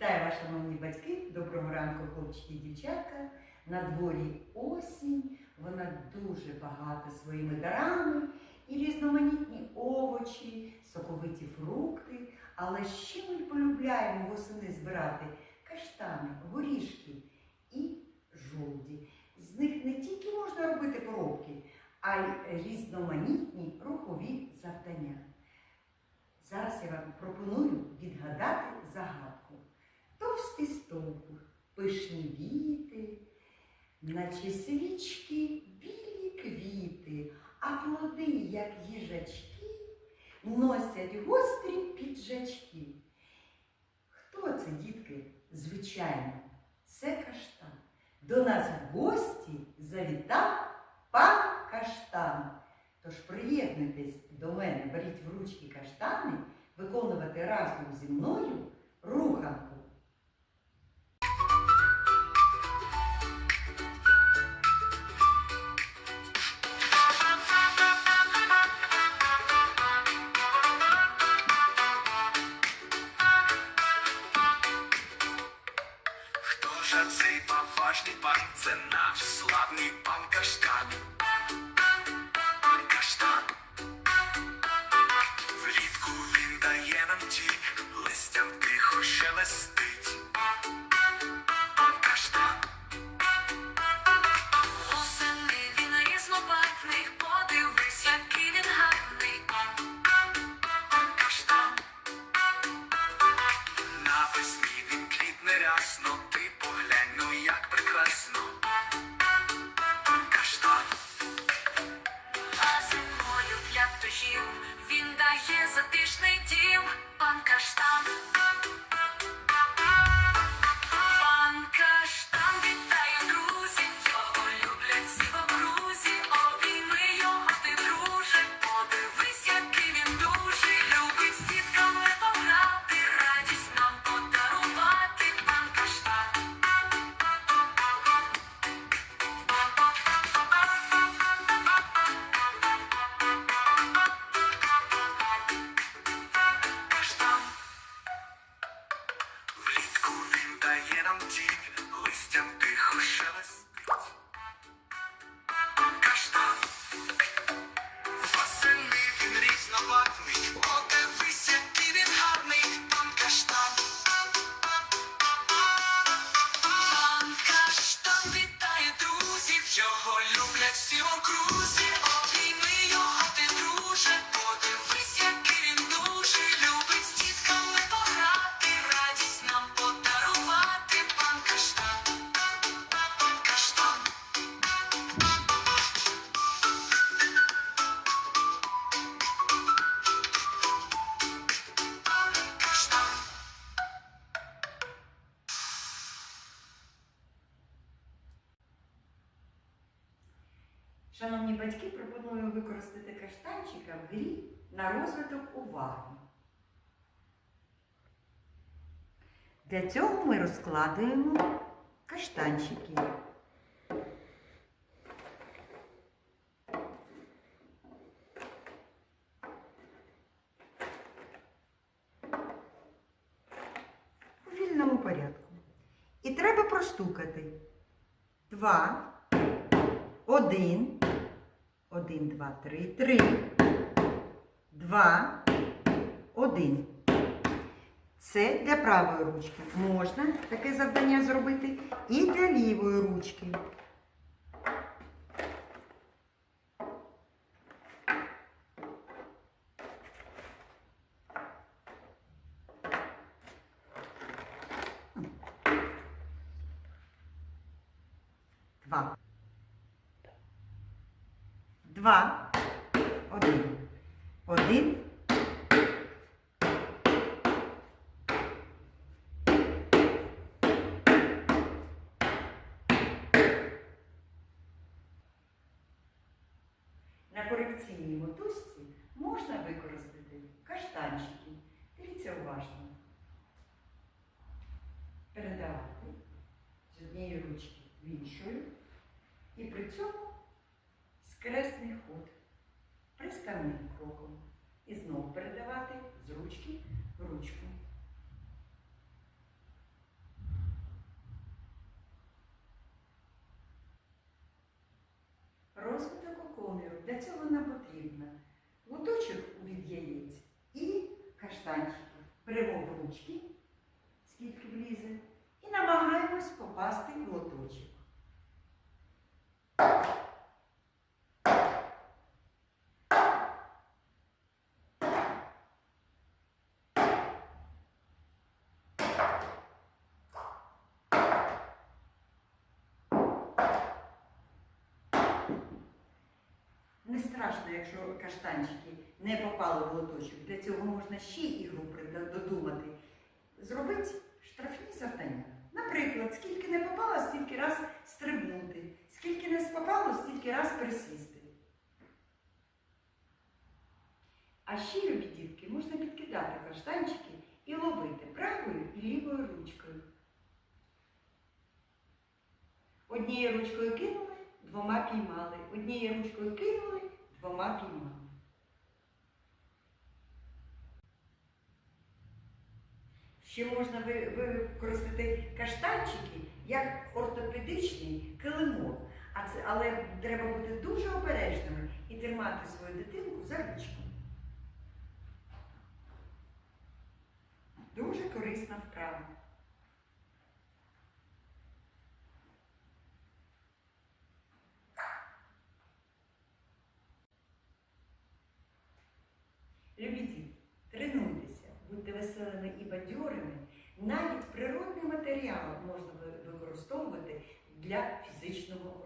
Вітаю вас, шановні батьки! Доброго ранку, хлопчики і дівчатка. На дворі осінь, вона дуже багата своїми дарами і різноманітні овочі, соковиті фрукти. Але ще ми полюбляємо восени збирати каштани, горішки і жолуді. З них не тільки можна робити поробки, а й різноманітні рухові завдання. Зараз я вам пропоную відгадати загадку. Товстий стовбур, пишні віти, наче свічки, білі квіти, а плоди, як їжачки, носять гострі піджачки. Хто це, дітки? Звичайно, це каштан. До нас в гості завітав пан каштан. Тож приєднуйтесь до мене, беріть в ручки каштани, виконувати разом зі мною руханку. Поважний пан? Це наш славний пан Каштан. Каштан. Влітку він дає нам ті, листям тихо шелестить. Каштан. Осени він різнобарвний, подивись, який він гарний. Каштан. Навесні він квітне рясно, Шановні батьки, пропоную використати каштанчика в грі на розвиток уваги. Для цього ми розкладуємо каштанчики. У вільному порядку. І треба простукати. Два, один, один, два, три, три, два, один. Це для правої ручки. Можна таке завдання зробити і для лівої ручки. Два. Два. Один. Один. На корекційній мотузці самим кроком. І знову передавати з ручки в ручку. Розвиток окоміру. Для цього нам потрібно луточок від яєць і каштанчиків. Беремо в ручки, скільки влізе, і намагаємось попасти в лоточок. Не страшно, якщо каштанчики не попали в лоточок. Для цього можна ще ігру додумати. Зробити штрафні завдання. Наприклад, скільки не попало, стільки раз стрибнути, скільки не попало, стільки раз присісти. А ще, любі дітки, можна підкидати каштанчики і ловити правою і лівою ручкою. Однією ручкою кинули, двома піймали. Однією ручкою кинули, двома піймали. Ще можна використати каштанчики як ортопедичний килимок. А це, але треба бути дуже обережними і тримати свою дитинку за ручку. Дуже корисна вправа. Веселими і бадьорими. Навіть природний матеріал можна використовувати для фізичного.